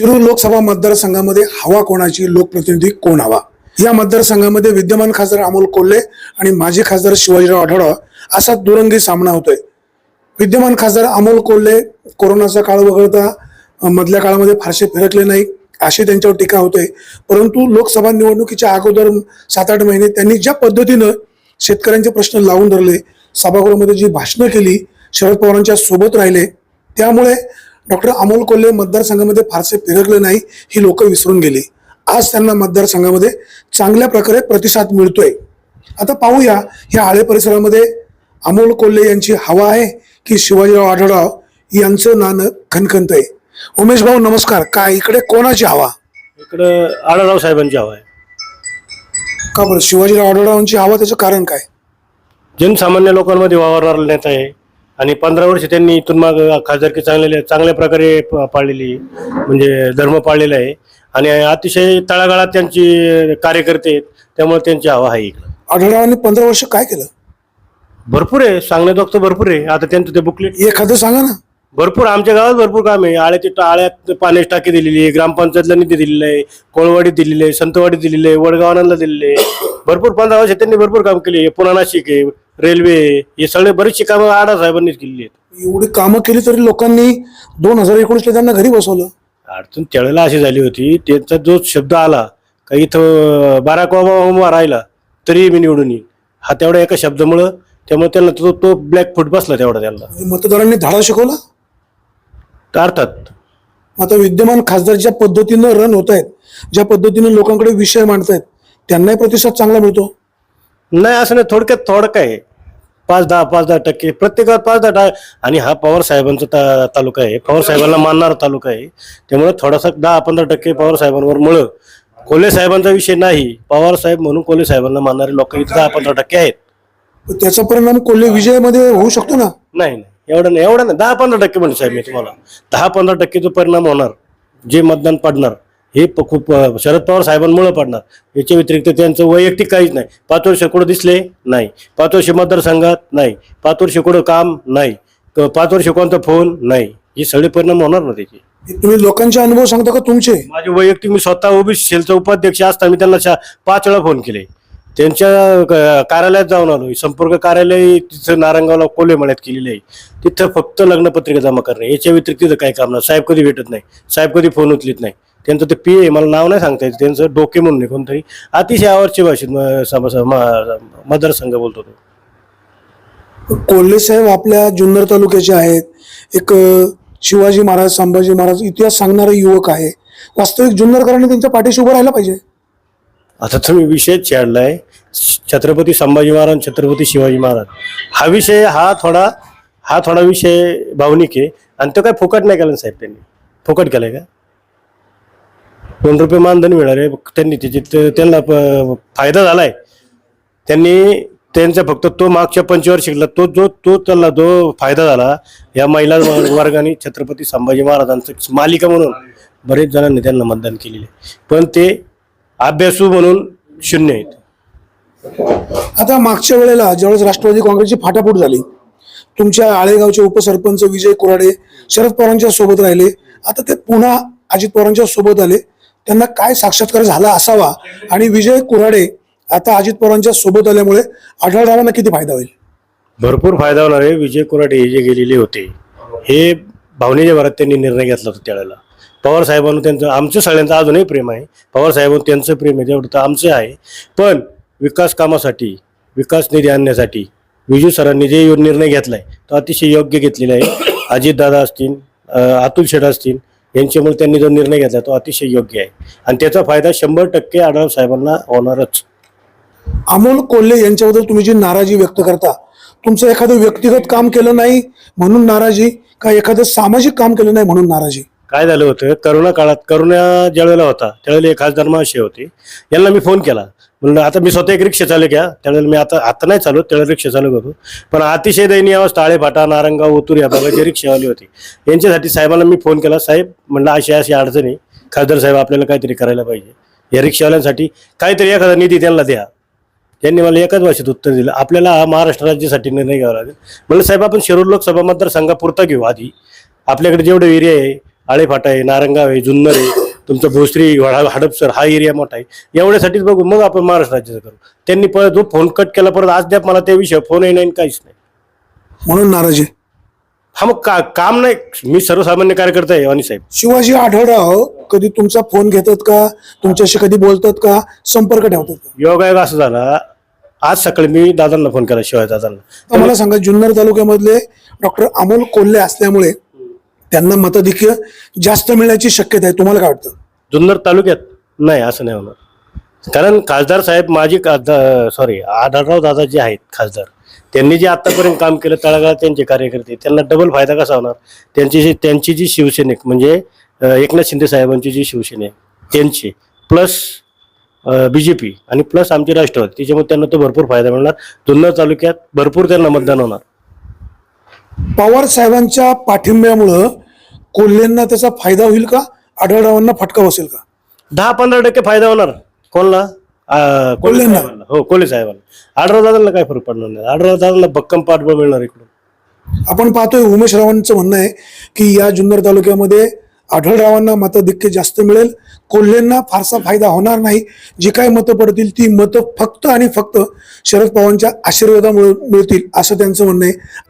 शिरूर लोकसभा मतदारसंघामध्ये हवा कोणाची लोकप्रतिनिधी कोण हवा? या मतदारसंघामध्ये विद्यमान खासदार अमोल कोल्हे आणि माजी खासदार शिवाजीराव आढळराव असा दुरंगी सामना होतोय. विद्यमान खासदार अमोल कोल्हे कोरोनाचा काळ वगळता मधल्या काळामध्ये फारसे फिरकले नाही अशी त्यांच्यावर टीका होते परंतु लोकसभा निवडणुकीच्या अगोदर सात आठ महिने त्यांनी ज्या पद्धतीनं शेतकऱ्यांचे प्रश्न लावून धरले सभागृहामध्ये जी भाषणं केली शरद पवारांच्या सोबत राहिले त्यामुळे डॉक्टर अमोल कोल्हे मतदारसंघामध्ये फारसे फिरकले नाही ही लोक विसरून गेली. आज त्यांना मतदारसंघामध्ये चांगल्या प्रकारे प्रतिसाद मिळतोय. आता पाहूया या आळे परिसरामध्ये अमोल कोल्हे यांची हवा आहे की शिवाजीराव आढळराव यांचं नाणं खणखणत आहे उमेश भाऊ नमस्कार. काय इकडे कोणाची हवा? इकडं आढळराव साहेबांची हवा आहे. का बरं? शिवाजीराव आढळरावांची हवा त्याचं कारण काय? जनसामान्य लोकांमध्ये वावरणारा नेता आहे. आणि पंधरा वर्ष त्यांनी इथून माग खासदारकी चांगले चांगल्या प्रकारे पाळलेली म्हणजे धर्म पाळलेला आहे. आणि अतिशय तळागाळात त्यांची कार्यकर्ते आहेत त्यामुळे त्यांची हवा आहे इकडं. आढळरावांनी पंधरा वर्ष काय केलं? भरपूर आहे सांगण्याजोगतं भरपूर आहे. आता त्यांचं ते बुकलेट एखादं सांगा ना. भरपूर आमच्या गावात भरपूर काम आहे. आळ्याची आळ्यात पाण्याची टाकी दिलेली आहे ग्रामपंचायतला निधी दिलेला आहे कोळवाडीत दिलेली आहे संतवाडीत दिलेली आहे वडगावांना दिलेले आहे. भरपूर पंधरा वर्ष त्यांनी भरपूर काम केले पुन्हा नाशिक आहे रेल्वे हे सगळे बरीचशी कामं आडा साहेबांनीच केलेली आहेत. एवढी कामं केली तरी लोकांनी दोन हजार एकोणीसला त्यांना घरी बसवलं. अडचण त्यावेळेला अशी झाली होती त्यांचा जो शब्द आला का इथं बाराक उभा राहिला तरी मी निवडून येईन. हा तेवढ्या एका शब्दामुळं त्यामुळे त्यांना तो तो ब्लॅक फूट बसला तेवढा त्यांना. मतदारांनी धाडा शिकवला? तर अर्थात आता विद्यमान खासदार ज्या पद्धतीनं रन होत आहेत ज्या पद्धतीनं लोकांकडे विषय मांडतायत त्यांनाही प्रतिसाद चांगला मिळतो? नाही असं नाही थोडक्यात थोडकं आहे. पाच दहा पाच दहा टक्के प्रत्येकात पाच दहा आणि हा पवार साहेबांचा ता तालुका आहे. पवार साहेबांना मानणारा तालुका आहे. त्यामुळे थोडासा दहा पंधरा टक्के पवार साहेबांवर मुळं. कोल्हे साहेबांचा विषय नाही. पवार साहेब म्हणून कोल्हे साहेबांना मानणारे लोक इथे दहा पंधरा टक्के आहेत. त्याचा परिणाम कोल्हे विजयामध्ये होऊ शकतो ना? नाही नाही. एवढं नाही एवढं नाही. दहा पंधरा टक्के म्हणजे साहेब मी तुम्हाला. दहा पंधरा टक्के जो परिणाम होणार. जे मतदान पडणार. हे खूप शरद पवार साहेबांमुळे पडणार. याच्या व्यतिरिक्त त्यांचं वैयक्तिक काहीच नाही. पाच वर्ष कुठं दिसले? नाही. पाच वर्ष मतदारसंघात? नाही. पाच वर्ष कुठं काम? नाही. पाच वर्ष कोणता फोन? नाही. हे सगळे परिणाम होणार ना त्याचे. तुम्ही लोकांचे अनुभव सांगता का तुमचे? माझे वैयक्तिक मी स्वतः ओबीसी सेलचा उपाध्यक्ष असताना मी त्यांना पाच वेळा फोन केले. त्यांच्या कार्यालयात जाऊन आलो. संपर्क कार्यालय तिथं नारंगावला कोल्हे मळ्यात केलेलं आहे. तिथं फक्त लग्नपत्रिका जमा करणे. याच्या व्यतिरिक्त काही काम नाही. साहेब कधी भेटत नाही. साहेब कधी फोन उचलीत नाही. त्यांचं ते पी आहे मला नाव नाही सांगता येत. त्यांचं डोके म्हणून आहे कोणतरी अतिशय आवडची भाषेत म- सम- सम- मतदारसंघ बोलतो तो. कोल्हे साहेब आपल्या जुन्नर तालुक्याचे आहेत. एक अ, शिवाजी महाराज संभाजी महाराज इतिहास सांगणारे युवक आहे. वास्तविक जुन्नरकरांनी त्यांच्या पाठीशी उभं राहायला पाहिजे. आता तुम्ही विषय छेडलाय. छत्रपती संभाजी महाराज छत्रपती शिवाजी महाराज. हा विषय हा थोडा हा थोडा विषय भावनिक आहे. आणि तो काय फुकट नाही केला ना साहेब त्यांनी? फुकट केलाय का? दोन रुपये मानधन मिळाले त्यांनी त्याची त्यांना प- फायदा झालाय. त्यांनी त्यांचा फक्त तो मागच्या पंचवार्षिकला तो जो तो त्यांना जो फायदा झाला या महिला वर्गाने छत्रपती संभाजी महाराजांचं मालिका म्हणून बरेच जणांनी त्यांना मतदान केलेले पण ते अभ्यासू म्हणून शून्य आहेत. आता मागच्या वेळेला ज्यावेळेस राष्ट्रवादी काँग्रेसची फाटाफूट झाली तुमच्या आळेगावचे उपसरपंच विजय कुराडे शरद पवारांच्या सोबत राहिले आता ते पुन्हा अजित पवारांच्या सोबत आले. त्यांना काय साक्षात्कार झाला असावा आणि विजय कुराडे आता अजित पवारांच्या सोबत आल्यामुळे आढळरावांना किती फायदा होईल? भरपूर फायदा होणार आहे. विजय कुराडे हे जे गेलेले होते हे भावनेच्या भरात त्यांनी निर्णय घेतला होता त्यावेळेला. पवार साहेबांना त्यांचं आमचं सगळ्यांचं अजूनही प्रेम आहे. पवार साहेबांना त्यांचं प्रेम आहे तेवढं तर आमचं आहे. पण विकास कामासाठी विकास निधी आणण्यासाठी विजू सरांनी जे निर्णय घेतला आहे तो अतिशय योग्य घेतलेला आहे. अजितदादा असतील अतुल शेठ असतील यांच्यामुळे त्यांनी जो निर्णय घेतला तो अतिशय योग्य आहे. आणि त्याचा फायदा शंभर टक्के आढळराव साहेबांना होणारच. अमोल कोल्हे यांच्याबद्दल तुम्ही जी नाराजी व्यक्त करता तुमचं एखादं व्यक्तिगत काम केलं नाही म्हणून नाराजी का एखादं सामाजिक काम केलं नाही म्हणून नाराजी? काय झालं होतं? करोना काळात करोना ज्या वेळेला होता त्यावेळेला एक खासदार महाशय होते. यांना मी फोन केला. म्हणलं आता मी स्वतः एक रिक्षा चालक घ्या त्यावेळेला मी आता आता नाही चालू त्यावेळेला रिक्षा चालक होतो पण अतिशय दयनीय अवस्था आळेफाटा नारंगाव ओतूर या भागाचे रिक्षावाले होते यांच्यासाठी साहेबांना मी फोन केला. साहेब म्हणलं अशी अशी अडचणी खासदार साहेब आपल्याला काहीतरी करायला पाहिजे. या रिक्षावाल्यांसाठी काहीतरी एखादा निधी त्यांना द्या. त्यांनी मला एकाच भाषेत उत्तर दिलं. आपल्याला हा महाराष्ट्र राज्यासाठी निर्णय घ्यावा लागेल. म्हणलं साहेब आपण शिरूर लोकसभा मतदारसंघापुरता घेऊ आधी. आपल्याकडे जेवढे एरिया आहे आळेफाटा आहे नारंगाव आहे जुन्नर आहे तुमचं भोसरी हड- हडपसर हा एरिया मोठा आहे. एवढ्यासाठीच बघू मग आपण महाराष्ट्र राज्याचं करू. त्यांनी परत जो फोन कट केला परत आज द्या मला त्याविषयी फोनही नाही काहीच नाही. म्हणून नाराज आहे. हा मग का काम नाही. मी सर्वसामान्य कार्यकर्ता आहे वाणी साहेब. शिवाजी आढळराव कधी तुमचा फोन घेतात का? तुमच्याशी कधी बोलतात का? संपर्क ठेवतात का? योगायोग असं झाला. आज सकाळी मी दादांना फोन केला शिवाय दादांना. तर मला सांगा जुन्नर तालुक्यामधले डॉक्टर अमोल कोल्हे असल्यामुळे त्यांना मताधिक्य जास्त मिळण्याची शक्यता आहे. तुम्हाला काय वाटतं? जुन्नर तालुक्यात नाही असं नाही होणार. कारण खासदार साहेब माजी सॉरी आढळराव दादा जे आहेत खासदार त्यांनी जे आतापर्यंत काम केलं तळागाळात त्यांचे कार्यकर्ते त्यांना डबल फायदा कसा होणार? त्यांची जी त्यांची जी शिवसैनिक म्हणजे एकनाथ शिंदे साहेबांची जी शिवसेना आहे त्यांची प्लस बी जे पी आणि प्लस आमची राष्ट्रवादी त्याच्यामुळे त्यांना तो भरपूर फायदा मिळणार. जुन्नर तालुक्यात भरपूर त्यांना मतदान होणार. पवार साहेबांच्या पाठिंब्यामुळं कोल्हेंना त्याचा फायदा होईल का? आढळरावांना फटका बसेल का? दहा पंधरा टक्के फायदा होणार. कोणला? कोल्हे कोल्हेंना. साहेबांना. हो कोल्हे साहेबांना. आढळराव दादांना काय फरक पडणार नाही. आढळराव दादांना भक्कम पाठबळ मिळणार इकडून. आपण पाहतोय उमेश रावांचं म्हणणं आहे की या जुन्नर तालुक्यामध्ये आढळरावांना मताधिक्य जास्त मिळेल. कोल्हेंना फारसा फायदा होणार नाही. जी काय मतं पडतील ती मतं फक्त आणि फक्त शरद पवारांच्या आशीर्वादामुळे मिळतील असं त्यांचं म्हणणं आहे.